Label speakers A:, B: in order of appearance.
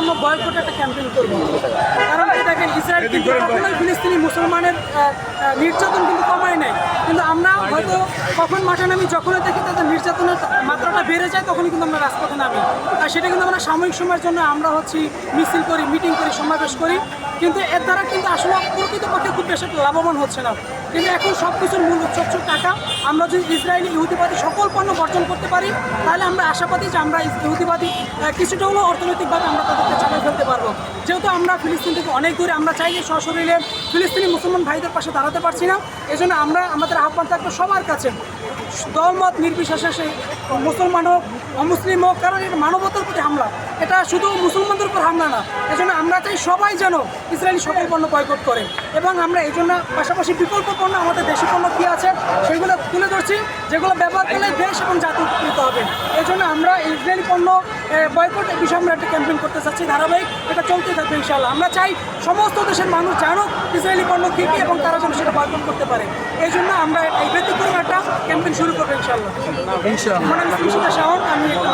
A: পণ্য বয়কট একটা ক্যাম্পেইন করব। কারণ দেখেন ইসরায়েল কিন্তু ফিলিস্তিনি মুসলমানের নির্যাতন কিন্তু কিন্তু আমরা হয়তো কখন মাঠে নামি, যখনই দেখি তাদের নির্যাতনের মাত্রাটা বেড়ে যায়, তখনই কিন্তু আমরা রাজপথে নামি। আর সেটা কিন্তু আমরা সাময়িক সময়ের জন্য আমরা হচ্ছি মিছিল করি মিটিং করি, সমাবেশ করি। কিন্তু এর দ্বারা কিন্তু আসলে প্রকৃতপক্ষে খুব বেশি লাভবান হচ্ছে না। কিন্তু এখন সব কিছুর মূল উৎস টাকা। আমরা যদি ইসরায়েলি ইহুদিবাদী সকল পণ্য বর্জন করতে পারি, তাহলে আমরা আশাবাদী যে আমরা ইহুদিবাদী কিছুটা হলেও অর্থনৈতিকভাবে আমরা তাদেরকে চাপিয়ে ফেলতে পারব। যেহেতু আমরা ফিলিস্তিন থেকে অনেক দূরে, আমরা চাই যে সশরীরে ফিলিস্তিনি মুসলমান ভাইদের পাশে দাঁড়াতে পারছি না। এজন্য আমরা আমাদের আহ্বান থাকবে সবার কাছে দলমত নির্বিশেষে সেই মুসলমান হোক, অমুসলিম হোক, কারণ এটা মানবতার প্রতি হামলা। এটা শুধু মুসলমানদের উপর হামলা না, এজন্য আমরা চাই সবাই যেন ইসরায়েলি সকল পণ্য বয়কট করে। এবং আমরা এই জন্য পাশাপাশি বিকল্প পণ্য আমাদের দেশি পণ্য কী আছে, সেগুলো ধরছি যেগুলো ব্যবহার করলে দেশ এবং জাতি উপকৃত হবে। এই জন্য আমরা ইসরায়েলি পণ্য বয়কট বিষয়ে আমরা একটা ক্যাম্পেইন করতে চাচ্ছি। ধারাবাহিক এটা চলতে থাকবে ইনশাল্লাহ আমরা চাই সমস্ত দেশের মানুষ জানুক ইসরায়েলি পণ্য কী কী এবং তারা যেন সেটা বয়কট করতে পারে। এই জন্য আমরা এই ব্যতিক্রম একটা ক্যাম্পেইন শুরু করব ইনশাল্লাহ
B: ইনশাআল্লাহ।
A: আমার নাম আমি একটা